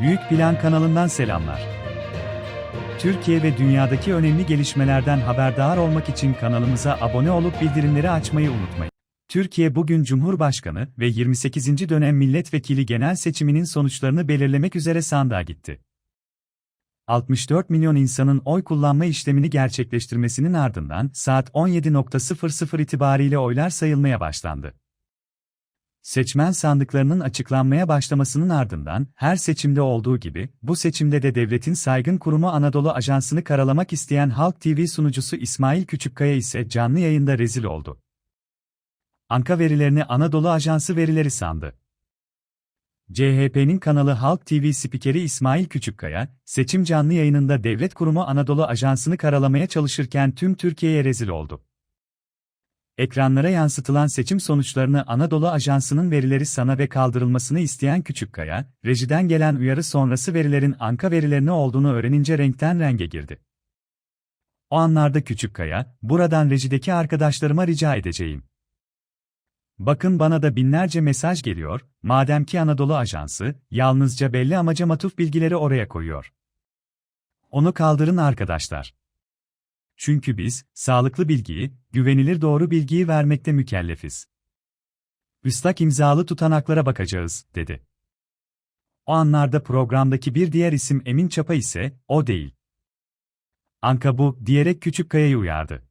Büyük Plan kanalından selamlar. Türkiye ve dünyadaki önemli gelişmelerden haberdar olmak için kanalımıza abone olup bildirimleri açmayı unutmayın. Türkiye bugün Cumhurbaşkanı ve 28. dönem milletvekili genel seçiminin sonuçlarını belirlemek üzere sandığa gitti. 64 milyon insanın oy kullanma işlemini gerçekleştirmesinin ardından saat 17.00 itibariyle oylar sayılmaya başlandı. Seçmen sandıklarının açıklanmaya başlamasının ardından her seçimde olduğu gibi bu seçimde de devletin saygın kurumu Anadolu Ajansı'nı karalamak isteyen Halk TV sunucusu İsmail Küçükkaya ise canlı yayında rezil oldu. Anka verilerini Anadolu Ajansı verileri sandı. CHP'nin kanalı Halk TV spikeri İsmail Küçükkaya, seçim canlı yayınında devlet kurumu Anadolu Ajansı'nı karalamaya çalışırken tüm Türkiye'ye rezil oldu. Ekranlara yansıtılan seçim sonuçlarını Anadolu Ajansı'nın verileri sana ve kaldırılmasını isteyen Küçükkaya, rejiden gelen uyarı sonrası verilerin anka verilerini olduğunu öğrenince renkten renge girdi. O anlarda Küçükkaya, buradan rejideki arkadaşlarıma rica edeceğim. Bakın bana da binlerce mesaj geliyor, madem ki Anadolu Ajansı, yalnızca belli amaca matuf bilgileri oraya koyuyor. Onu kaldırın arkadaşlar. Çünkü biz, sağlıklı bilgiyi, güvenilir doğru bilgiyi vermekte mükellefiz. Üstak imzalı tutanaklara bakacağız, dedi. O anlarda programdaki bir diğer isim Emin Çapa ise, o değil. Anka bu, diyerek Küçükkaya'yı uyardı.